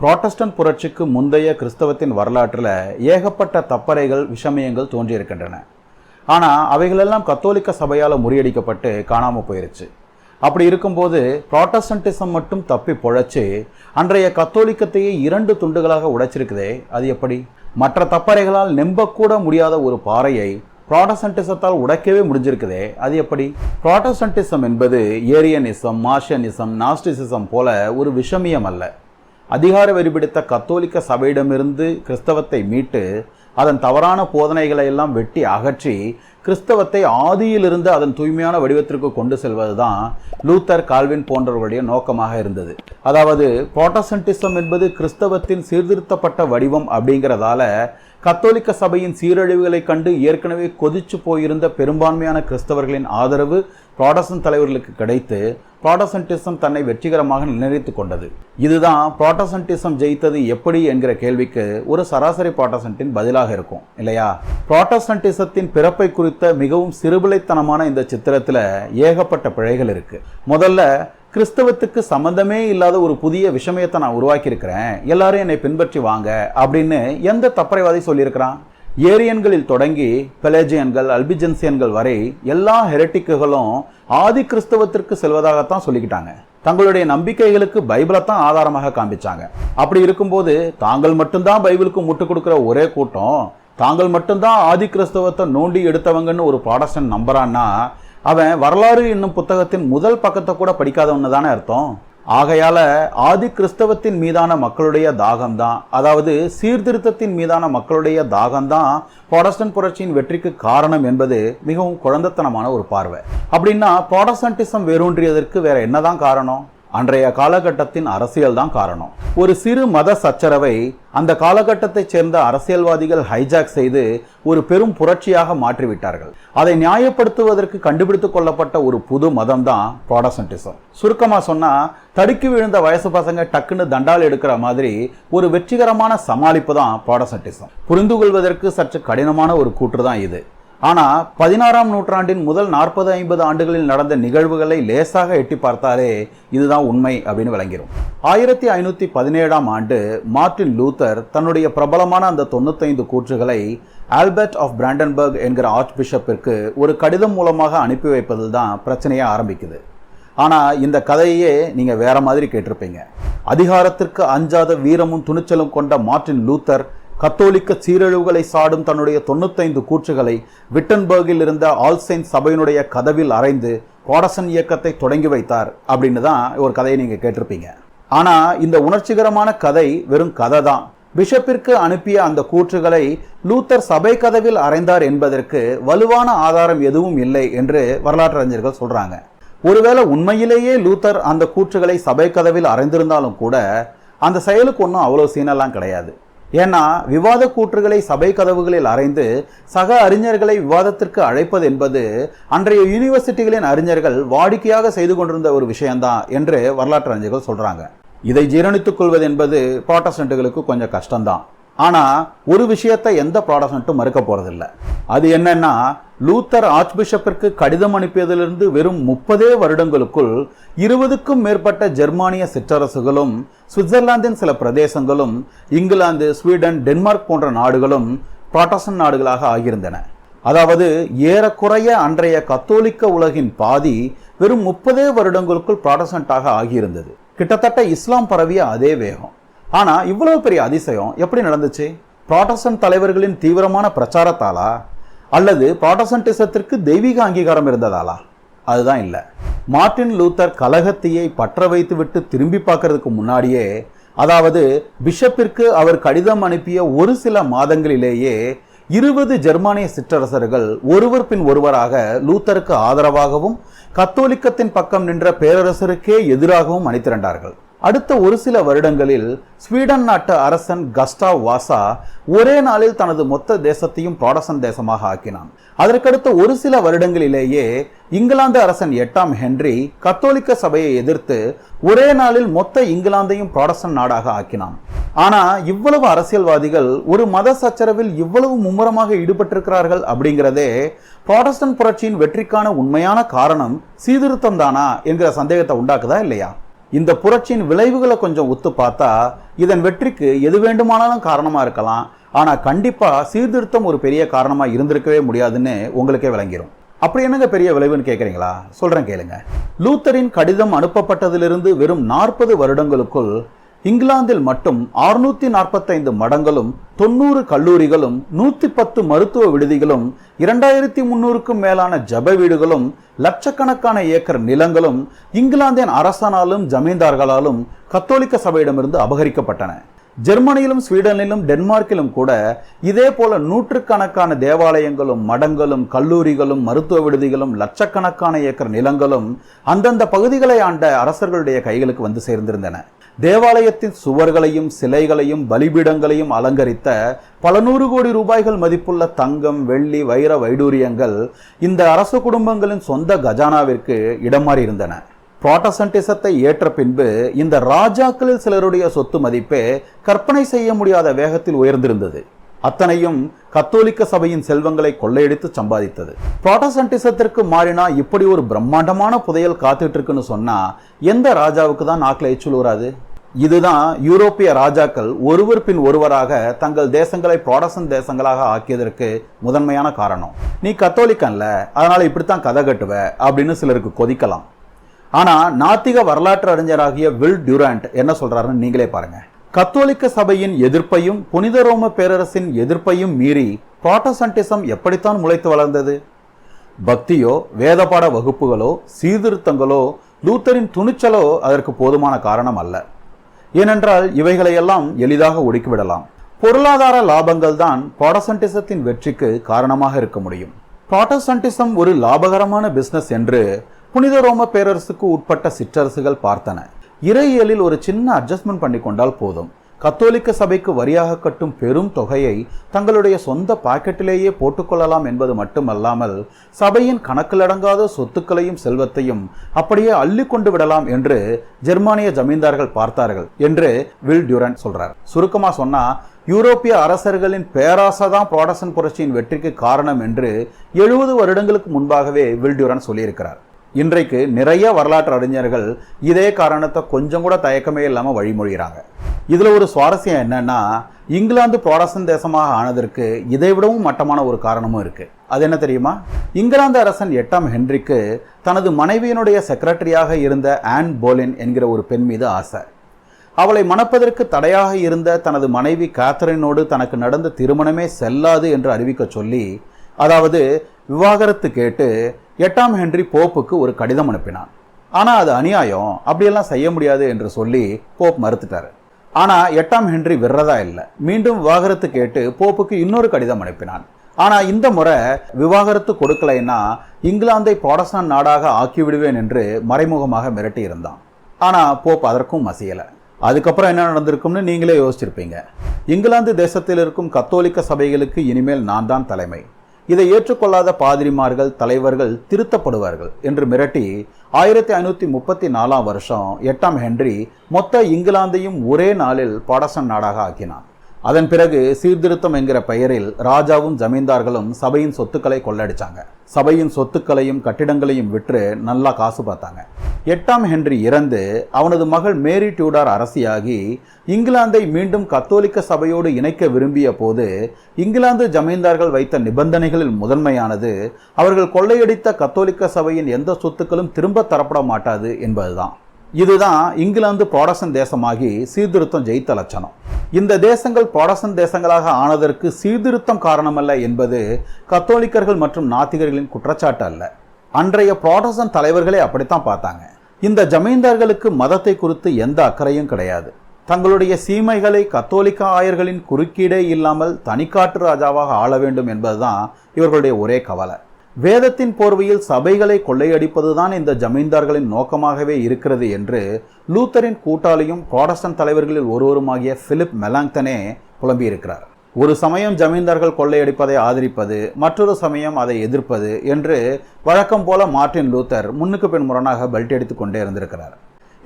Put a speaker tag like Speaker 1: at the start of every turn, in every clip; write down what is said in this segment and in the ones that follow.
Speaker 1: Protestant புரட்சிக்கு முந்தைய கிறிஸ்தவத்தின் வரலாற்றில் ஏகப்பட்ட தப்பறைகள் விஷமயங்கள் தோன்றியிருக்கின்றன. ஆனால் அவைகளெல்லாம் கத்தோலிக்க சபையால் முறியடிக்கப்பட்டு காணாமல் போயிருச்சு. அப்படி இருக்கும்போது புராட்டஸ்டன்டிசம் மட்டும் தப்பி பொழைச்சி அன்றைய கத்தோலிக்கத்தையே இரண்டு துண்டுகளாக உடைச்சிருக்குதே அது எப்படி? மற்ற தப்பறைகளால் நெம்பக்கூட முடியாத ஒரு பாறையை ப்ராட்டஸ்டன்டிசத்தால் உடைக்கவே முடிஞ்சிருக்குதே அது எப்படி? ப்ராட்டஸ்டன்டிசம் என்பது ஏரியனிசம் மார்ஷனிசம் நாஸ்டிசிசம் போல ஒரு விஷமியம் அல்ல. அதிகார வெறிபிடித்த கத்தோலிக்க சபையிடமிருந்து கிறிஸ்தவத்தை மீட்டு அதன் தவறான போதனைகளை எல்லாம் வெட்டி அகற்றி கிறிஸ்தவத்தை ஆதியிலிருந்து அதன் தூய்மையான வடிவத்திற்கு கொண்டு செல்வது தான் லூத்தர் கால்வின் போன்றவர்களுடைய நோக்கமாக இருந்தது. அதாவது புராட்டஸ்டன்டிசம் என்பது கிறிஸ்தவத்தின் சீர்திருத்தப்பட்ட வடிவம் அப்படிங்கிறதால கத்தோலிக்க சபையின் சீரழிவுகளை கண்டு ஏற்கனவே கொதிச்சு போயிருந்த பெரும்பான்மையான கிறிஸ்தவர்களின் ஆதரவு ப்ராடசன் தலைவர்களுக்கு கிடைத்து ப்ராடசன்டிசம் தன்னை வெற்றிகரமாக நிர்ணயித்து கொண்டது. இதுதான் ப்ராட்டசன்டிசம் ஜெயித்தது எப்படி என்கிற கேள்விக்கு ஒரு சராசரி ப்ராட்டசன்ட்டின் பதிலாக இருக்கும் இல்லையா? ப்ராட்டஸ்டன்டிசத்தின் பிறப்பை குறித்த மிகவும் சிறுபிளைத்தனமான இந்த சித்திரத்தில் ஏகப்பட்ட பிழைகள் இருக்கு. முதல்ல கிறிஸ்தவத்துக்கு சம்பந்தமே இல்லாத ஒரு புதிய விஷமயத்தை நான் உருவாக்கியிருக்கிறேன். எல்லாரும் என்னை பின்பற்றி வாங்க அப்படின்னு எந்த தப்பறைவாதி சொல்லியிருக்கிறான்? ஏரியன்களில் தொடங்கி பெலேஜியன்கள் அல்பிஜென்சியன்கள் வரை எல்லா ஹெரட்டிக்குகளும் ஆதி கிறிஸ்தவத்திற்கு செல்வதாகத்தான் சொல்லிக்கிட்டாங்க. தங்களுடைய நம்பிக்கைகளுக்கு பைபிளை தான் ஆதாரமாக காண்பிச்சாங்க. அப்படி இருக்கும்போது தாங்கள் மட்டும்தான் பைபிளுக்கு முட்டு கொடுக்குற ஒரே கூட்டம் தாங்கள் மட்டும்தான் ஆதி கிறிஸ்தவத்தை நோண்டி எடுத்தவங்கன்னு ஒரு ப்ராடஸ்டன் நம்புறான்னா அவன் வரலாறு என்னும் புத்தகத்தின் முதல் பக்கத்தை கூட படிக்காதவன்னு தானே அர்த்தம்? ஆகையால் ஆதி கிறிஸ்தவத்தின் மீதான மக்களுடைய தாகம்தான். அதாவது சீர்திருத்தத்தின் மீதான மக்களுடைய தாகம்தான் ப்ராடஸ்டன்ட் புரட்சியின் வெற்றிக்கு காரணம் என்பது மிகவும் குழந்தைத்தனமான ஒரு பார்வை. அப்படின்னா ப்ராடஸ்டன்டிசம் வேரூன்றியதற்கு வேற என்னதான் காரணம்? அன்றைய காலகட்டத்தின் அரசியல் தான் காரணம். ஒரு சிறு மத சச்சரவை அந்த காலகட்டத்தைச் சேர்ந்த அரசியல்வாதிகள் ஹைஜாக் செய்து ஒரு பெரும் புரட்சியாக மாற்றிவிட்டார்கள். அதை நியாயப்படுத்துவதற்கு கண்டுபிடித்துக் கொள்ளப்பட்ட ஒரு புது மதம் தான் ப்ராடசன்டிசம். சுருக்கமாக சொன்னால் தடுக்கி விழுந்த வயசு பசங்க டக்குன்னு தண்டால் எடுக்கிற மாதிரி ஒரு வெற்றிகரமான சமாளிப்பு தான் ப்ராடசன்டிசம். புரிந்து கொள்வதற்கு சற்று கடினமான ஒரு கூற்று தான் இது. ஆனால் பதினாறாம் நூற்றாண்டின் முதல் நாற்பது ஐம்பது ஆண்டுகளில் நடந்த நிகழ்வுகளை லேசாக எட்டி பார்த்தாலே இதுதான் உண்மை அப்படின்னு விளங்கிடும் ஆயிரத்தி ஐநூத்தி பதினேழாம் ஆண்டு மார்ட்டின் லூத்தர் தன்னுடைய பிரபலமான அந்த தொண்ணூத்தைந்து கூற்றுகளை ஆல்பர்ட் ஆஃப் பிராண்டன்பர்க் என்கிற ஆர்ச் பிஷப்பிற்கு ஒரு கடிதம் மூலமாக அனுப்பி வைப்பதில் தான் பிரச்சனையே ஆரம்பிக்குது. ஆனால் இந்த கதையே நீங்கள் வேற மாதிரி கேட்டிருப்பீங்க. அதிகாரத்திற்கு அஞ்சாத வீரமும் துணிச்சலும் கொண்ட மார்ட்டின் லூத்தர் கத்தோலிக்க சீரழிவுகளை சாடும் தன்னுடைய தொண்ணூத்தைந்து கூற்றுகளை விட்டன்பர்கில் இருந்த ஆல்சைன் சபையினுடைய கதவில் அறைந்து பாடசன் இயக்கத்தை தொடங்கி வைத்தார் அப்படின்னு தான் ஒரு கதையை நீங்கள் கேட்டிருப்பீங்க. ஆனால் இந்த உணர்ச்சிகரமான கதை வெறும் கதை தான். பிஷப்பிற்கு அனுப்பிய அந்த கூற்றுகளை லூத்தர் சபை கதவில் அறைந்தார் என்பதற்கு வலுவான ஆதாரம் எதுவும் இல்லை என்று வரலாற்று அறிஞர்கள் சொல்கிறாங்க ஒருவேளை உண்மையிலேயே லூத்தர் அந்த கூற்றுகளை சபை கதவில் அறைந்திருந்தாலும் கூட அந்த செயலுக்கு ஒன்றும் அவ்வளோ சீனெல்லாம் கிடையாது. ஏன்னா விவாத கூற்றுகளை சபை கதவுகளில் அறைந்து சக அறிஞர்களை விவாதத்திற்கு அழைப்பது என்பது அன்றைய யூனிவர்சிட்டிகளின் அறிஞர்கள் வாடிக்கையாக செய்து கொண்டிருந்த ஒரு விஷயம்தான் என்று வரலாற்று அறிஞர்கள் சொல்கிறாங்க இதை ஜீரணித்துக் கொள்வது என்பது ப்ராட்டஸ்டன்ட்டுகளுக்கு கொஞ்சம் கஷ்டம்தான். ஆனால் ஒரு விஷயத்தை எந்த ப்ராடஸ்டன்ட்டும் மறுக்க போகிறதில்ல அது என்னன்னா லூத்தர் ஆர்ச் பிஷப்பிற்கு கடிதம் அனுப்பியதிலிருந்து வெறும் முப்பதே வருடங்களுக்குள் இருபதுக்கும் மேற்பட்ட ஜெர்மானிய சிற்றரசுகளும் சுவிட்சர்லாந்தின் சில பிரதேசங்களும் இங்கிலாந்து ஸ்வீடன் டென்மார்க் போன்ற நாடுகளும் ப்ராட்டஸ்டன் நாடுகளாக ஆகியிருந்தன. அதாவது ஏறக்குறைய அன்றைய கத்தோலிக்க உலகின் பாதி வெறும் முப்பதே வருடங்களுக்குள் ப்ராடஸ்டன்ட்டாக ஆகியிருந்தது. கிட்டத்தட்ட இஸ்லாம் பரவிய அதே வேகம். ஆனால் இவ்வளவு பெரிய அதிசயம் எப்படி நடந்துச்சு? ப்ராட்டஸ்டன்ட் தலைவர்களின் தீவிரமான பிரச்சாரத்தாலா? அல்லது ப்ராட்டஸ்டன்டிசத்திற்கு தெய்வீக அங்கீகாரம் இருந்ததாலா? அதுதான் இல்லை. மார்ட்டின் லூத்தர் கலகத்தையை பற்ற வைத்துவிட்டு திரும்பி பார்க்கறதுக்கு முன்னாடியே அதாவது பிஷப்பிற்கு அவர் கடிதம் அனுப்பிய ஒரு சில மாதங்களிலேயே இருபது ஜெர்மானிய சிற்றரசர்கள் ஒருவர் பின் ஒருவராக லூத்தருக்கு ஆதரவாகவும் கத்தோலிக்கத்தின் பக்கம் நின்ற பேரரசருக்கே எதிராகவும் அணிதிரண்டார்கள். அடுத்த ஒரு சில வருடங்களில் ஸ்வீடன் நாட்டு அரசன் கஸ்டாவ் வாசா ஒரே நாளில் தனது மொத்த தேசத்தையும் புராடசன் தேசமாக ஆக்கினான். அதற்கடுத்த ஒரு சில வருடங்களிலேயே இங்கிலாந்து அரசன் எட்டாம் ஹென்றி கத்தோலிக்க சபையை எதிர்த்து ஒரே நாளில் மொத்த இங்கிலாந்தையும் புராடசன் நாடாக ஆக்கினான். ஆனா இவ்வளவு அரசியல்வாதிகள் ஒரு மத சச்சரவில் இவ்வளவு மும்முரமாக ஈடுபட்டிருக்கிறார்கள் அப்படிங்கிறதே புராடஸ்டன் புரட்சியின் வெற்றிக்கான உண்மையான காரணம் சீர்திருத்தம் தானா என்கிற சந்தேகத்தை உண்டாக்குதா இல்லையா? இந்த புரட்சியின் விளைவுகளை கொஞ்சம் ஒத்து பார்த்தா இதன் வெற்றிக்கு எது வேண்டுமானாலும் காரணமாக இருக்கலாம். ஆனால் கண்டிப்பாக சீர்திருத்தம் ஒரு பெரிய காரணமாக இருந்திருக்கவே முடியாதுன்னு உங்களுக்கே விளங்கிரும். அப்படி என்னங்க பெரிய விளைவுன்னு கேட்குறீங்களா சொல்கிறேன் கேளுங்க. லூத்தரின் கடிதம் அனுப்பப்பட்டதிலிருந்து வெறும் நாற்பது வருடங்களுக்குள் இங்கிலாந்தில் மட்டும் அறுநூத்தி நாற்பத்தைந்து மடங்களும் தொண்ணூறு கல்லூரிகளும் நூற்றி பத்து மருத்துவ விடுதிகளும் இரண்டாயிரத்தி முன்னூறுக்கும் மேலான ஜப வீடுகளும் லட்சக்கணக்கான ஏக்கர் நிலங்களும் இங்கிலாந்தின் அரசனாலும் ஜமீன்தார்களாலும் கத்தோலிக்க சபையிடமிருந்து அபகரிக்கப்பட்டன. ஜெர்மனியிலும் ஸ்வீடனிலும் டென்மார்க்கிலும் கூட இதே போல நூற்றுக்கணக்கான தேவாலயங்களும் மடங்களும் கல்லூரிகளும் மருத்துவ விடுதிகளும் லட்சக்கணக்கான ஏக்கர் நிலங்களும் அந்தந்த பகுதிகளை ஆண்ட அரசர்களுடைய கைகளுக்கு வந்து சேர்ந்திருந்தன. தேவாலயத்தின் சுவர்களையும் சிலைகளையும் பலிபீடங்களையும் அலங்கரித்த பல நூறு கோடி ரூபாய்கள் மதிப்புள்ள தங்கம் வெள்ளி வைர வைடூரியங்கள் இந்த அரச குடும்பங்களின் சொந்த கஜானாவிற்கு இடம் மாறி இருந்தன. புராட்டசன்டிசத்தை ஏற்ற பின்பு இந்த ராஜாக்களில் சிலருடைய சொத்து மதிப்பே கற்பனை செய்ய முடியாத வேகத்தில் உயர்ந்திருந்தது. அத்தனையும் கத்தோலிக்க சபையின் செல்வங்களை கொள்ளையடித்து சம்பாதித்தது. புராட்டசன்டிசத்திற்கு மாறினா இப்படி ஒரு பிரம்மாண்டமான புதையல் காத்துட்டு இருக்குன்னு சொன்னா எந்த ராஜாவுக்கு தான் நாக்கில் எச்சுல் வராது இதுதான் யூரோப்பிய ராஜாக்கள் ஒருவர் பின் ஒருவராக தங்கள் தேசங்களை புராடசன் தேசங்களாக ஆக்கியதற்கு முதன்மையான காரணம். நீ கத்தோலிக்கன்ல அதனால இப்படித்தான் கதை கட்டுவ அப்படின்னு சிலருக்கு கொதிக்கலாம். ஆனா நாத்திக வரலாற்று அறிஞராகிய வில் டியூராண்ட் என்ன சொல்றாருன்னு நீங்களே பாருங்க. கத்தோலிக்க சபையின் எதிர்ப்பையும் புனித ரோம பேரரசின் எதிர்ப்பையும் மீறி புராட்டசன்டிசம் எப்படித்தான் முளைத்து வளர்ந்தது? பக்தியோ வேதபாட வகுப்புகளோ சீர்திருத்தங்களோ லூத்தரின் துணிச்சலோ அதற்கு போதுமான காரணம் அல்ல. ஏனென்றால் இவைகளையெல்லாம் எளிதாக ஒடுக்கிவிடலாம். பொருளாதார லாபங்கள் தான் புராட்டசன்டிசத்தின் வெற்றிக்கு காரணமாக இருக்க முடியும். புராட்டசன்டிசம் ஒரு லாபகரமான பிசினஸ் என்று புனித ரோம பேரரசுக்கு உட்பட்ட சிற்றரசுகள் பார்த்தன. இறையியலில் ஒரு சின்ன அட்ஜஸ்ட்மெண்ட் பண்ணி கொண்டால் போதும். கத்தோலிக்க சபைக்கு வரியாக கட்டும் பெரும் தொகையை தங்களுடைய சொந்த பாக்கெட்டிலேயே போட்டுக்கொள்ளலாம் என்பது மட்டுமல்லாமல் சபையின் கணக்கிலடங்காத சொத்துக்களையும் செல்வத்தையும் அப்படியே அள்ளி கொண்டு விடலாம் என்று ஜெர்மானிய ஜமீன்தார்கள் பார்த்தார்கள் என்று வில் டியூரன் சொல்றார். சுருக்கமா சொன்னா யூரோப்பிய அரசர்களின் பேராசை தான் புராடசன் புரட்சியின் வெற்றிக்கு காரணம் என்று எழுபது வருடங்களுக்கு முன்பாகவே வில் டியூரன் சொல்லியிருக்கிறார். இன்றைக்கு நிறைய வரலாற்று அறிஞர்கள் இதே காரணத்தை கொஞ்சம் கூட தயக்கமே இல்லாமல் வழிமொழிகிறாங்க. இதில் ஒரு சுவாரஸ்யம் என்னன்னா இங்கிலாந்து புரோடசன் தேசமாக ஆனதற்கு இதை விடவும் மட்டமான ஒரு காரணமும் இருக்குது அது என்ன தெரியுமா? இங்கிலாந்து அரசன் எட்டாம் ஹென்றிக்கு தனது மனைவியினுடைய செக்ரட்டரியாக இருந்த ஆன் போலின் என்கிற ஒரு பெண் மீது ஆசை. அவளை மணப்பதற்கு தடையாக இருந்த தனது மனைவி கேத்தரினோடு தனக்கு நடந்த திருமணமே செல்லாது என்று அறிவிக்க சொல்லி அதாவது விவாகரத்து கேட்டு எட்டாம் ஹென்றி போப்புக்கு ஒரு கடிதம் அனுப்பினான். ஆனால் அது அநியாயம் அப்படியெல்லாம் செய்ய முடியாது என்று சொல்லி போப் மறுத்துட்டாரு. ஆனால் எட்டாம் ஹென்றி விடுறதா இல்லை. மீண்டும் விவாகரத்து கேட்டு போப்புக்கு இன்னொரு கடிதம் அனுப்பினான். ஆனால் இந்த முறை விவாகரத்து கொடுக்கலைன்னா இங்கிலாந்தை புராடஸ்டான் நாடாக ஆக்கிவிடுவேன் என்று மறைமுகமாக மிரட்டி இருந்தான் ஆனால் போப் அதற்கும் மசியலை. அதுக்கப்புறம் என்ன நடந்திருக்கும்னு நீங்களே யோசிச்சிருப்பீங்க. இங்கிலாந்து தேசத்தில் இருக்கும் கத்தோலிக்க சபைகளுக்கு இனிமேல் நான் தான் தலைமை. இதை ஏற்றுக்கொள்ளாத பாதிரிமார்கள் தலைவர்கள் திருத்தப்படுவார்கள் என்று மிரட்டி ஆயிரத்தி ஐநூற்றி முப்பத்தி நாலாம் வருஷம் எட்டாம் ஹென்றி மொத்த இங்கிலாந்தையும் ஒரே நாளில் பாடசன் நாடாக ஆக்கினான். அதன் பிறகு சீர்திருத்தம் என்கிற பெயரில் ராஜாவும் ஜமீன்தார்களும் சபையின் சொத்துக்களை கொள்ளடிச்சாங்க. சபையின் சொத்துக்களையும் கட்டிடங்களையும் விற்று நல்லா காசு பார்த்தாங்க. எட்டாம் ஹென்றி இறந்து அவனது மகள் மேரி டியூடார் அரசியாகி இங்கிலாந்தை மீண்டும் கத்தோலிக்க சபையோடு இணைக்க விரும்பிய போது இங்கிலாந்து ஜமீன்தார்கள் வைத்த நிபந்தனைகளில் முதன்மையானது அவர்கள் கொள்ளையடித்த கத்தோலிக்க சபையின் எந்த சொத்துக்களும் திரும்ப தரப்பட மாட்டாது என்பதுதான். இதுதான் இங்கிலாந்து புராடசன் தேசமாகி சீர்திருத்தம் ஜெயித்த லட்சணம். இந்த தேசங்கள் புராடசன் தேசங்களாக ஆனதற்கு சீர்திருத்தம் காரணமல்ல என்பது கத்தோலிக்கர்கள் மற்றும் நாத்திகர்களின் குற்றச்சாட்டு அல்ல. அன்றைய புரோடசன் தலைவர்களே அப்படித்தான் பார்த்தாங்க. இந்த ஜமீன்தார்களுக்கு மதத்தை குறித்து எந்த அக்கறையும் கிடையாது. தங்களுடைய சீமைகளை கத்தோலிக்க ஆயர்களின் குறுக்கீடே இல்லாமல் தனிக்காட்டு ராஜாவாக ஆள வேண்டும் என்பதுதான் இவர்களுடைய ஒரே கவலை. வேதத்தின் போர்வையில் சபைகளை கொள்ளையடிப்பதுதான் இந்த ஜமீன்தார்களின் நோக்கமாகவே இருக்கிறது என்று லூத்தரின் கூட்டாளியும் புராடஸ்டன் தலைவர்களில் ஒருவருமாகிய பிலிப் மெலாங்தனே புலம்பியிருக்கிறார். ஒரு சமயம் ஜமீன்தார்கள் கொள்ளையடிப்பதை ஆதரிப்பது மற்றொரு சமயம் அதை எதிர்ப்பது என்று வழக்கம் போல மார்ட்டின் லூத்தர் முன்னுக்கு பின் முரணாக பெல்ட் அடித்துக் கொண்டே இருந்திருக்கிறார்.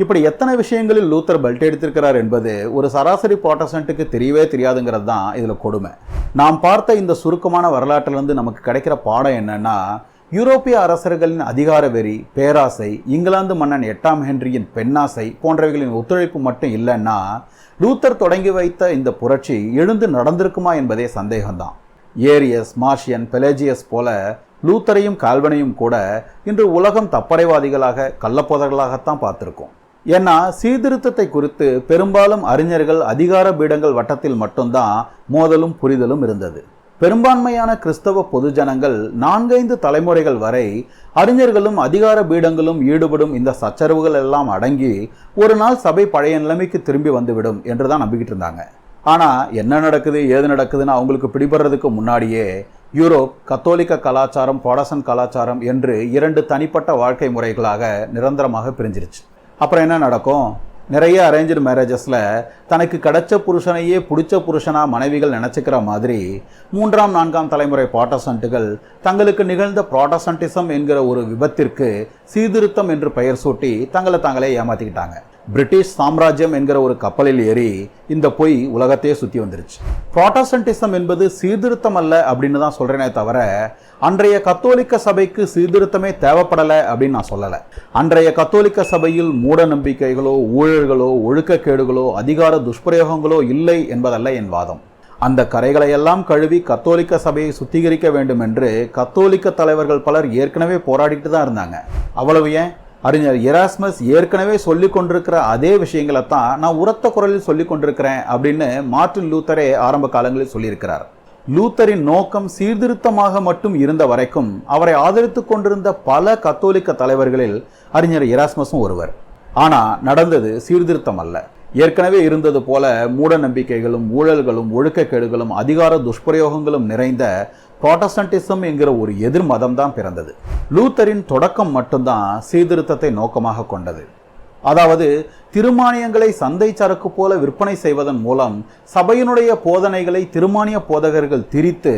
Speaker 1: இப்படி எத்தனை விஷயங்களில் லூத்தர் பெல்ட் எடுத்திருக்கிறார் என்பது ஒரு சராசரி ப்ராட்டஸ்டன்ட்டுக்கு தெரியவே தெரியாதுங்கிறது தான் இதில் கொடுமை. நாம் பார்த்த இந்த சுருக்கமான வரலாற்றிலிருந்து நமக்கு கிடைக்கிற பாடம் என்னன்னா யூரோப்பிய அரசர்களின் அதிகார வெறி பேராசை இங்கிலாந்து மன்னன் எட்டாம் ஹென்ரியின் பெண்ணாசை போன்றவைகளின் ஒத்துழைப்பு மட்டும் இல்லைன்னா லூத்தர் தொடங்கி வைத்த இந்த புரட்சி எழுந்து நடந்திருக்குமா என்பதே சந்தேகம்தான். ஏரியஸ் மார்ஷியன் பெலேஜியஸ் போல லூத்தரையும் கால்வனையும் கூட இன்று உலகம் தப்படைவாதிகளாக கள்ளப்போதர்களாகத்தான் பார்த்துருக்கோம். ஏன்னா சீர்திருத்தத்தை குறித்து பெரும்பாலும் அறிஞர்கள் அதிகார பீடங்கள் வட்டத்தில் மட்டும்தான் மோதலும் புரிதலும் இருந்தது. பெரும்பான்மையான கிறிஸ்தவ பொதுஜனங்கள் நான்கைந்து தலைமுறைகள் வரை அறிஞர்களும் அதிகார பீடங்களும் ஈடுபடும் இந்த சச்சரவுகள் எல்லாம் அடங்கி ஒரு நாள் சபை பழைய நிலைமைக்கு திரும்பி வந்துவிடும் என்று தான் நம்பிக்கிட்டு இருந்தாங்க. ஆனால் என்ன நடக்குது ஏது நடக்குதுன்னு அவங்களுக்கு பிடிபடுறதுக்கு முன்னாடியே யூரோப் கத்தோலிக்க கலாச்சாரம் பாடசன் கலாச்சாரம் என்று இரண்டு தனிப்பட்ட வாழ்க்கை முறைகளாக நிரந்தரமாக பிரிஞ்சிருச்சு. அப்புறம் என்ன நடக்கும்? நிறைய அரேஞ்சு மேரேஜஸில் தனக்கு கிடைச்ச புருஷனையே பிடிச்ச புருஷனாக மனைவிகள் நினச்சிக்கிற மாதிரி மூன்றாம் நான்காம் தலைமுறை ப்ராட்டஸ்டன்ட்டுகள் தங்களுக்கு நிகழ்ந்த ப்ராட்டஸ்டன்டிசம் என்கிற ஒரு விபத்திற்கு சீர்திருத்தம் என்று பெயர் சூட்டி தங்களை தாங்களே ஏமாற்றிக்கிட்டாங்க பிரிட்டிஷ் சாம்ராஜ்யம் என்கிற ஒரு கப்பலில் ஏறி இந்த பொய் உலகத்தையே சுற்றி வந்துருச்சு. ப்ராட்டஸ்டன்டிசம் என்பது சீர்திருத்தம் அல்ல அப்படின்னு தான் சொல்கிறேனே தவிர அன்றைய கத்தோலிக்க சபைக்கு சீர்திருத்தமே தேவைப்படலை அப்படின்னு நான் சொல்லலை. அன்றைய கத்தோலிக்க சபையில் மூட நம்பிக்கைகளோ ஊழல்களோ ஒழுக்கக்கேடுகளோ அதிகார துஷ்பிரயோகங்களோ இல்லை என்பதல்ல என் வாதம். அந்த கரைகளையெல்லாம் கழுவி கத்தோலிக்க சபையை சுத்திகரிக்க வேண்டும் என்று கத்தோலிக்க தலைவர்கள் பலர் ஏற்கனவே போராடிட்டு தான் இருந்தாங்க. அவ்வளவு ஏன்? அறிஞர் எராஸ்மஸ் ஏற்கனவே சொல்லி கொண்டிருக்கிற அதே விஷயங்களை தான் நான் உரத்த குரலில் சொல்லி கொண்டிருக்கிறேன் அப்படின்னு மார்டின் லூத்தரே ஆரம்ப காலங்களில் சொல்லியிருக்கிறார். லூத்தரின் நோக்கம் சீர்திருத்தமாக மட்டும் இருந்த வரைக்கும் அவரை ஆதரித்துக் கொண்டிருந்த பல கத்தோலிக்க தலைவர்களில் அறிஞர் எராஸ்மஸும் ஒருவர். ஆனால் நடந்தது சீர்திருத்தம் அல்ல. ஏற்கனவே இருந்தது போல மூட நம்பிக்கைகளும் ஊழல்களும் ஒழுக்கக்கேடுகளும் அதிகார துஷ்பிரயோகங்களும் நிறைந்த ப்ராட்டஸ்டன்டிசம் என்கிற ஒரு எதிர் மதம் தான் பிறந்தது. லூத்தரின் தொடக்கம் மட்டும்தான் சீர்திருத்தத்தை நோக்கமாக கொண்டது. அதாவது திருமானியங்களை சந்தை சரக்கு போல விற்பனை செய்வதன் மூலம் சபையினுடைய போதனைகளை திருமானிய போதகர்கள் திரித்து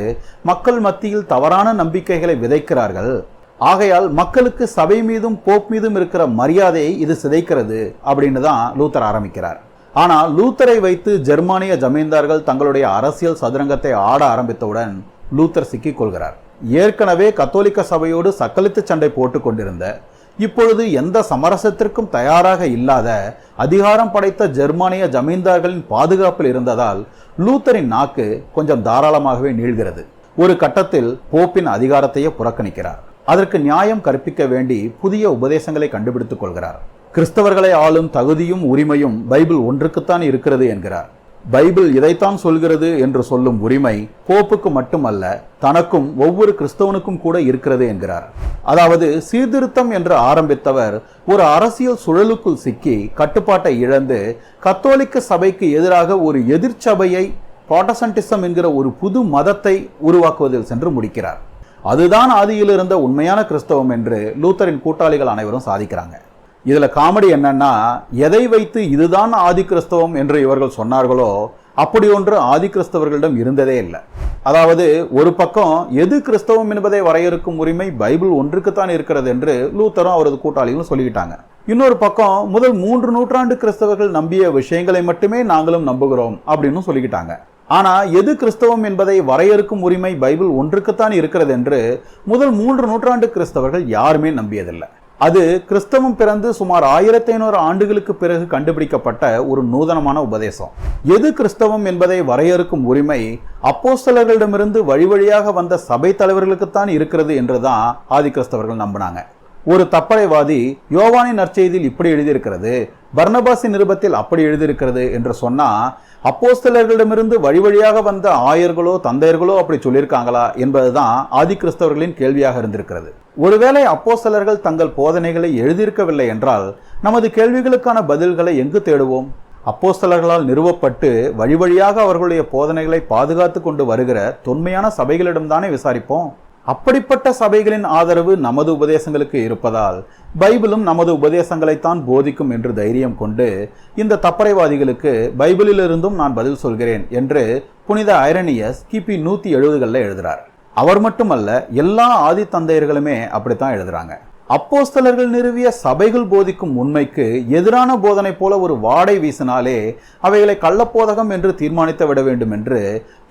Speaker 1: மக்கள் மத்தியில் தவறான நம்பிக்கைகளை விதைக்கிறார்கள். ஆகையால் மக்களுக்கு சபை மீதும் போப் மீதும் இருக்கிற மரியாதையை இது சிதைக்கிறது அப்படின்னு தான் லூத்தர் ஆரம்பிக்கிறார். ஆனால் லூத்தரை வைத்து ஜெர்மானிய ஜமீன்தார்கள் தங்களுடைய அரசியல் சதுரங்கத்தை ஆட ஆரம்பித்தவுடன் லூத்தர் சிக்கிக் கொள்கிறார் ஏற்கனவே கத்தோலிக்க சபையோடு சக்களித்து சண்டை போட்டுக் கொண்டிருந்த இப்பொழுது எந்த சமரசத்திற்கும் தயாராக இல்லாத அதிகாரம் படைத்த ஜெர்மானிய ஜமீன்தார்களின் பாதுகாப்பில் இருந்ததால் லூத்தரின் நாக்கு கொஞ்சம் தாராளமாகவே நீள்கிறது. ஒரு கட்டத்தில் போப்பின் அதிகாரத்தையே புறக்கணிக்கிறார். அதற்கு நியாயம் கற்பிக்க வேண்டி புதிய உபதேசங்களை கண்டுபிடித்துக் கொள்கிறார். கிறிஸ்தவர்களை ஆளும் தகுதியும் உரிமையும் பைபிள் ஒன்றுக்குத்தான் இருக்கிறது என்கிறார். பைபிள் இதைத்தான் சொல்கிறது என்று சொல்லும் உரிமை போப்புக்கு மட்டுமல்ல தனக்கும் ஒவ்வொரு கிறிஸ்தவனுக்கும் கூட இருக்கிறது என்கிறார். அதாவது சீர்திருத்தம் என்று ஆரம்பித்தவர் ஒரு அரசியல் சுழலுக்குள் சிக்கி கட்டுப்பாட்டை இழந்து கத்தோலிக்க சபைக்கு எதிராக ஒரு எதிர்ச்சபையை ப்ராட்டசன்டிசம் என்கிற ஒரு புது மதத்தை உருவாக்குவதில் சென்று முடிக்கிறார். அதுதான் ஆதியில் இருந்த உண்மையான கிறிஸ்தவம் என்று லூத்தரின் கூட்டாளிகள் அனைவரும் சாதிக்கிறாங்க. இதில் காமெடி என்னன்னா எதை வைத்து இதுதான் ஆதிகிறிஸ்தவம் என்று இவர்கள் சொன்னார்களோ அப்படி ஒன்று ஆதிகிறிஸ்தவர்களிடம் இருந்ததே இல்லை. அதாவது ஒரு பக்கம் எது கிறிஸ்தவம் என்பதை வரையறுக்கும் உரிமை பைபிள் ஒன்றுக்குத்தான் இருக்கிறது என்று லூத்தரும் அவரது கூட்டாளிகளும் சொல்லிக்கிட்டாங்க. இன்னொரு பக்கம் முதல் மூன்று நூற்றாண்டு கிறிஸ்தவர்கள் நம்பிய விஷயங்களை மட்டுமே நாங்களும் நம்புகிறோம் அப்படின்னு சொல்லிக்கிட்டாங்க. ஆனா எது கிறிஸ்தவம் என்பதை வரையறுக்கும் உரிமை பைபிள் ஒன்றுக்குத்தான் இருக்கிறது என்று முதல் மூன்று நூற்றாண்டு கிறிஸ்தவர்கள் யாருமே நம்பியதில்லை. அது கிறிஸ்தவம் பிறந்து சுமார் ஆயிரத்தி ஐநூறு ஆண்டுகளுக்கு பிறகு கண்டுபிடிக்கப்பட்ட ஒரு நூதனமான உபதேசம். எது கிறிஸ்தவம் என்பதை வரையறுக்கும் உரிமை அப்போஸ்தலர்களிடமிருந்து வழி வழியாக வந்த சபை தலைவர்களுக்குத்தான் இருக்கிறது என்றுதான் ஆதி கிறிஸ்தவர்கள் நம்பினாங்க. ஒரு தப்பறைவாதி யோவானின் நற்செய்தியில் இப்படி எழுதியிருக்கிறது பர்னபாசி நிருபத்தில் அப்படி எழுதியிருக்கிறது என்று சொன்னால் அப்போஸ்தலர்களிடமிருந்து வழி வழியாக வந்த ஆயர்களோ தந்தையர்களோ அப்படி சொல்லியிருக்காங்களா என்பதுதான் ஆதி கிறிஸ்தவர்களின் கேள்வியாக இருந்திருக்கிறது. ஒருவேளை அப்போஸ்தலர்கள் தங்கள் போதனைகளை எழுதியிருக்கவில்லை என்றால் நமது கேள்விகளுக்கான பதில்களை எங்கு தேடுவோம்? அப்போஸ்தலர்களால் நிறுவப்பட்டு வழி வழியாக அவர்களுடைய போதனைகளை பாதுகாத்து கொண்டு வருகிற தொன்மையான சபைகளிடம்தானே விசாரிப்போம்? அப்படிப்பட்ட சபைகளின் ஆதரவு நமது உபதேசங்களுக்கு இருப்பதால் பைபிளும் நமது உபதேசங்களைத்தான் போதிக்கும் என்று தைரியம் கொண்டு இந்த தப்பறைவாதிகளுக்கு பைபிளிலிருந்தும் நான் பதில் சொல்கிறேன் என்று புனித ஐரனியஸ் கிபி நூத்தி எழுபதுகளில் எழுதுறார். அவர் மட்டுமல்ல எல்லா ஆதி தந்தையர்களுமே அப்படித்தான் எழுதுறாங்க. அப்போஸ்தலர்கள் நிறுவிய சபைகள் போதிக்கும் உண்மைக்கு எதிரான போதனை போல ஒரு வாடை வீசினாலே அவைகளை கள்ளப்போதகம் என்று தீர்மானித்து விட வேண்டும் என்று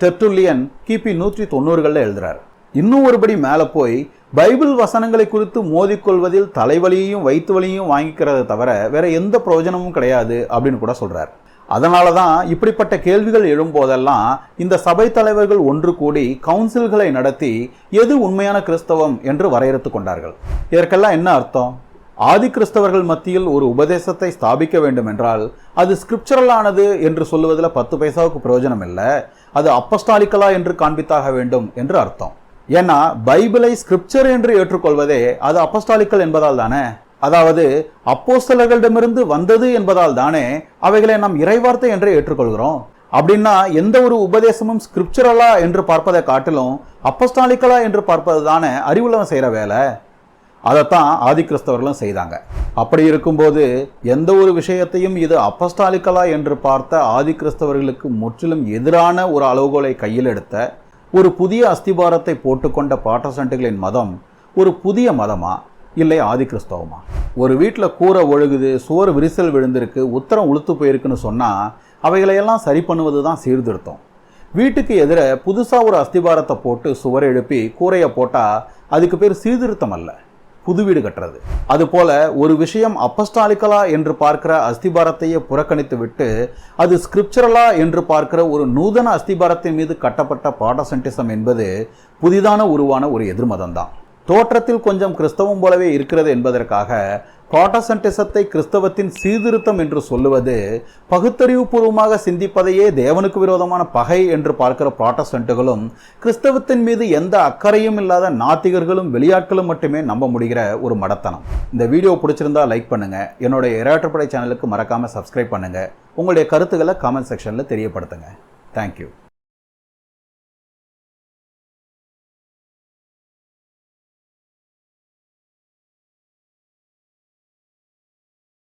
Speaker 1: தெர்ட்டுல்லியன் கிபி நூற்றி தொண்ணூறுகளில் எழுதுகிறார் இன்னும் ஒருபடி மேலே போய் பைபிள் வசனங்களை குறித்து மோதிக்கொள்வதில் தலைவலியையும் வயிற்று வலியையும் வாங்கிக்கிறத தவிர வேற எந்த பிரயோஜனமும் கிடையாது அப்படின்னு கூட சொல்கிறார் அதனால தான் இப்படிப்பட்ட கேள்விகள் எழும்போதெல்லாம் இந்த சபை தலைவர்கள் ஒன்று கூடி கவுன்சில்களை நடத்தி எது உண்மையான கிறிஸ்தவம் என்று வரையறுத்து கொண்டார்கள். இதற்கெல்லாம் என்ன அர்த்தம்? ஆதி கிறிஸ்தவர்கள் மத்தியில் ஒரு உபதேசத்தை ஸ்தாபிக்க வேண்டும் என்றால் அது ஸ்கிரிப்சரலானது என்று சொல்லுவதில் பத்து பைசாவுக்கு பிரயோஜனம் இல்லை அது அப்பஸ்டாலிக்கலா என்று காண்பித்தாக வேண்டும் என்று அர்த்தம். ஏன்னா பைபிளை ஸ்கிரிப்சர் என்று ஏற்றுக்கொள்வதே அது அப்பஸ்டாலிக்கல் என்பதால் தானே? அதாவது அப்போஸ்தலர்களிடமிருந்து வந்தது என்பதால் தானே அவைகளை நாம் இறைவார்த்தை என்று ஏற்றுக்கொள்கிறோம்? அப்படின்னா எந்த ஒரு உபதேசமும் ஸ்கிரிப்சரலா என்று பார்ப்பதை காட்டிலும் அப்பஸ்டாலிக்கலா என்று பார்ப்பது தானே அறிவுள்ளவன் செய்கிற வேலை. அதைத்தான் ஆதி கிறிஸ்தவர்களும் செய்தாங்க. அப்படி இருக்கும்போது எந்த ஒரு விஷயத்தையும் இது அப்பஸ்டாலிக்கலா என்று பார்த்த ஆதி கிறிஸ்தவர்களுக்கு முற்றிலும் எதிரான ஒரு அளவுகோலை கையில் எடுத்த ஒரு புதிய அஸ்திபாரத்தை போட்டுக்கொண்ட பாட்டசண்டுகளின் மதம் ஒரு புதிய மதமா? இல்லை ஆதி கிறிஸ்தவமா? ஒரு வீட்டில் கூரை ஒழுகுது சுவர் விரிசல் விழுந்திருக்கு உத்தரம் உளுத்து போயிருக்குன்னு சொன்னால் அவைகளையெல்லாம் சரி பண்ணுவது தான் சீர்திருத்தம். வீட்டுக்கு எதிர புதுசாக ஒரு அஸ்திபாரத்தை போட்டு சுவர் எழுப்பி கூரையை போட்டால் அதுக்கு பேர் சீர்திருத்தம் அல்ல. புது வீடு கட்டுறது. அதுபோல ஒரு விஷயம் அப்பஸ்டாலிக்கலா என்று பார்க்கிற அஸ்திபாரத்தையே புறக்கணித்து விட்டு அது ஸ்கிரிப்சரலா என்று பார்க்கிற ஒரு நூதன அஸ்திபாரத்தின் மீது கட்டப்பட்ட பாடசன்டிசம் என்பது புதிதான உருவான ஒரு எதிர்மதம் தான் தோற்றத்தில் கொஞ்சம் கிறிஸ்தவம் போலவே இருக்கிறது என்பதற்காக ப்ராட்டசன்டிசத்தை கிறிஸ்தவத்தின் சீர்திருத்தம் என்று சொல்லுவது பகுத்தறிவுபூர்வமாக சிந்திப்பதையே தேவனுக்கு விரோதமான பகை என்று பார்க்கிற ப்ராட்டஸ்டன்ட்டுகளும் கிறிஸ்தவத்தின் மீது எந்த அக்கறையும் இல்லாத நாத்திகர்களும் வெளியாட்களும் மட்டுமே நம்ப முடிகிற ஒரு மடத்தனம். இந்த வீடியோ பிடிச்சிருந்தா லைக் பண்ணுங்க. என்னுடைய இராற்றுப்படை சேனலுக்கு மறக்காம சப்ஸ்கிரைப் பண்ணுங்க. உங்களுடைய கருத்துக்களை காமெண்ட் செக்ஷனில் தெரியப்படுத்துங்க. தேங்க்யூ